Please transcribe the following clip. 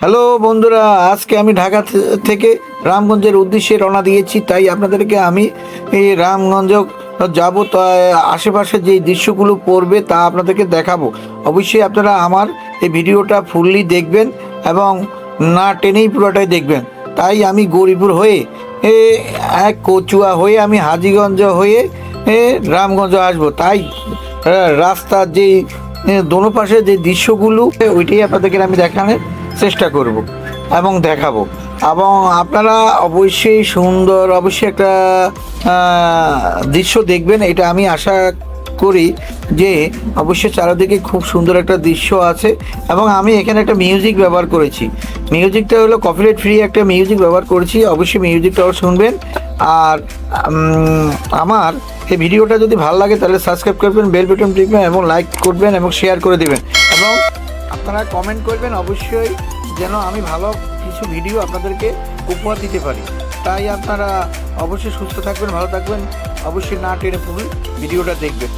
Hello বন্ধুরা আজকে আমি ঢাকা থেকে রামগঞ্জের উদ্দেশ্যে রওনা দিয়েছি তাই আপনাদেরকে আমি এই রামগঞ্জ যাব তাই আশেপাশে যে দৃশ্যগুলো পড়বে তা আপনাদেরকে দেখাবো। অবশ্যই আপনারা আমার এই ভিডিওটা ফুললি দেখবেন এবং না টেনেই পুরোটাই দেখবেন। তাই আমি গরিপুর হয়ে এ, এক কচুয়া হয়ে আমি হাজিগঞ্জ হয়ে এ, রামগঞ্জ আসব। তাই রাস্তার যেই দোনো পাশে যে দৃশ্যগুলো ওইটাই আপনাদেরকে আমি দেখানোর চেষ্টা করব এবং দেখাবো। এবং আপনারা অবশ্যই সুন্দর, অবশ্যই একটা দৃশ্য দেখবেন, এটা আমি আশা করি যে অবশ্যই চারিদিকে খুব সুন্দর একটা দৃশ্য আছে। এবং আমি এখানে একটা মিউজিক ব্যবহার করেছি। মিউজিকটা হলো কপিরাইট ফ্রি একটা মিউজিক ব্যবহার করেছি, অবশ্যই মিউজিকটাও শুনবেন। আর আমার এই ভিডিওটা যদি ভালো লাগে তাহলে সাবস্ক্রাইব করবেন, বেল বাটন টিপবেন এবং লাইক করবেন এবং শেয়ার করে দেবেন। এবং আপনারা কমেন্ট করবেন অবশ্যই যেন আমি ভালো কিছু ভিডিও আপনাদেরকে উপহার দিতে পারি। তাই আপনারা অবশ্যই সুস্থ থাকবেন, ভালো থাকবেন, অবশ্যই না টেনে ভিডিওটা দেখবেন।